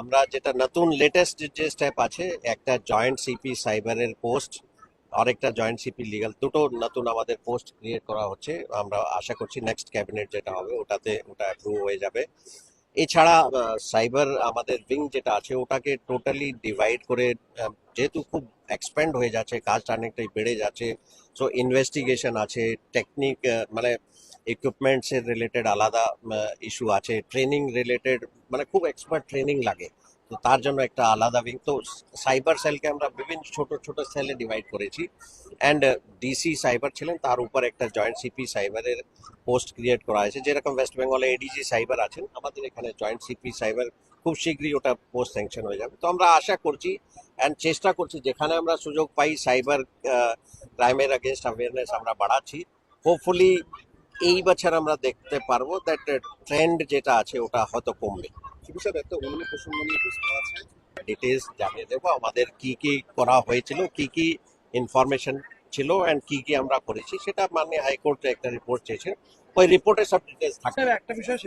আমরা যেটা নতুন লেটেস্ট যে স্টেপ আছে, একটা জয়েন্ট সিপি সাইবারের পোস্ট আরেকটা জয়েন্ট সিপি লিগাল দুটো নতুন আমাদের পোস্ট ক্রিয়েট করা হচ্ছে। আমরা আশা করছি নেক্সট ক্যাবিনেট যেটা হবে, ওটাতে ওটা অ্যাপ্রুভ হয়ে যাবে। এছাড়া সাইবার আমাদের উইং যেটা আছে, ওটাকে টোটালি ডিভাইড করে যেহেতু খুব এক্সপ্যান্ড হয়ে যাচ্ছে, কাজটা অনেকটাই বেড়ে যাচ্ছে সো ইনভেস্টিগেশন আছে টেকনিক মানে ইকুইপমেন্টস এর রিলেটেড আলাদা ইস্যু আছে। ট্রেনিং রিলেটেড মানে খুব এক্সপার্ট ট্রেনিং লাগে। তো তার জন্য একটা আলাদা উইং তো সাইবার সেলকে আমরা বিভিন্ন ছোট ছোট সেলে ডিভাইড করেছি। অ্যান্ড ডিসি সাইবার ছিলেন তার উপর একটা জয়েন্ট সিপি সাইবারের পোস্ট ক্রিয়েট করা হয়েছে। যেরকম ওয়েস্ট বেঙ্গলে এডিজি সাইবার আছেন, আমাদের এখানে জয়েন্ট সিপি সাইবার খুব শীঘ্রই ওটা পোস্ট স্যাংশন হয়ে যাবে। তো আমরা আশা করছি অ্যান্ড চেষ্টা করছি, যেখানে আমরা সুযোগ পাই সাইবার ক্রাইমের আগেনস্ট অ্যাওয়ারনেস আমরা বাড়াচ্ছি। হোপফুলি এই বছর আমরা দেখতে পারব দ্যাট ট্রেন্ড যেটা আছে ওটা হয়তো কমবে। চিকিৎসা একটা অন্য প্রসঙ্গ নিয়ে আছে। ডিটেলস জানিয়ে দেবো আমাদের কি কি করা হয়েছিল কি কি ইনফরমেশন ছিল অ্যান্ড কি কি আমরা করেছি সেটা মাননীয় হাইকোর্টে একটা রিপোর্ট চেয়েছে। ওই রিপোর্টে সব ডিটেলস থাকবে। একটা বিষয়